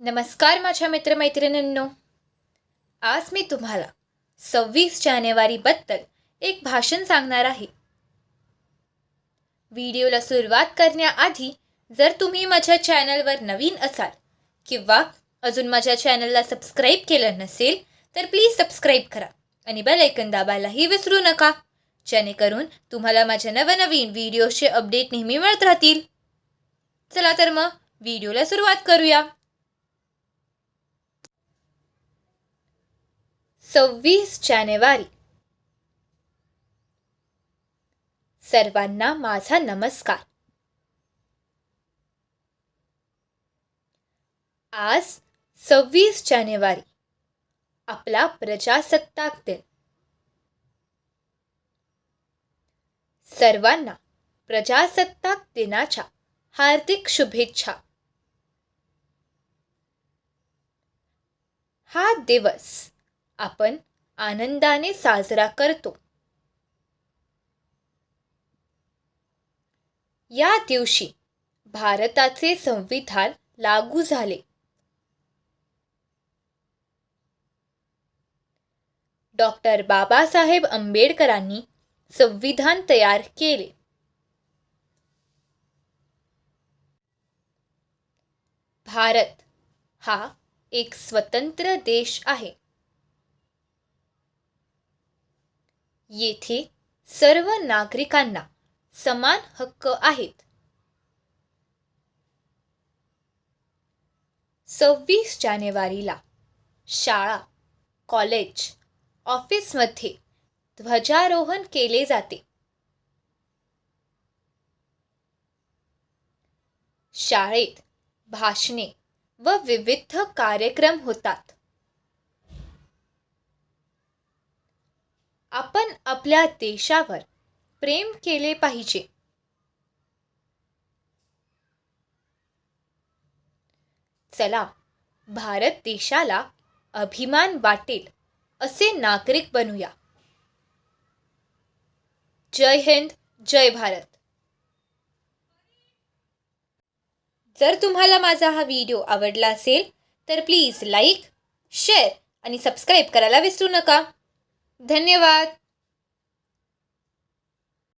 नमस्कार माझ्या मित्रमैत्रिणींनो. आज मी तुम्हाला सव्वीस जानेवारीबद्दल एक भाषण सांगणार आहे. व्हिडिओला सुरुवात करण्याआधी जर तुम्ही माझ्या चॅनलवर नवीन असाल किंवा अजून माझ्या चॅनलला सबस्क्राईब केलं नसेल तर प्लीज सबस्क्राईब करा आणि बेल ऐकन दाबायलाही विसरू नका जेणेकरून तुम्हाला माझ्या नवनवीन व्हिडिओचे अपडेट नेहमी मिळत राहतील. चला तर मग व्हिडिओला सुरुवात करूया. सव्वीस जानेवारी. सर्वांना माझा नमस्कार. आज सव्वीस जानेवारी आपला प्रजासत्ताक दिन. सर्वांना प्रजासत्ताक दिनाच्या हार्दिक शुभेच्छा. हा दिवस आपण आनंदाने साजरा करतो. या दिवशी भारताचे संविधान लागू झाले. डॉक्टर बाबासाहेब आंबेडकरांनी संविधान तयार केले. भारत हा एक स्वतंत्र देश आहे. येथे सर्व नागरिकांना समान हक्क आहेत. सव्वीस जानेवारीला शाळा कॉलेज ऑफिसमध्ये ध्वजारोहण केले जाते. शाळेत भाषणे व विविध कार्यक्रम होतात. आपण आपल्या देशावर प्रेम केले पाहिजे. चला भारत देशाला अभिमान वाटेल असे नागरिक बनूया. जय हिंद जय भारत. जर तुम्हाला माझा हा व्हिडिओ आवडला असेल तर प्लीज लाईक शेअर आणि सबस्क्राईब करायला विसरू नका. धन्यवाद.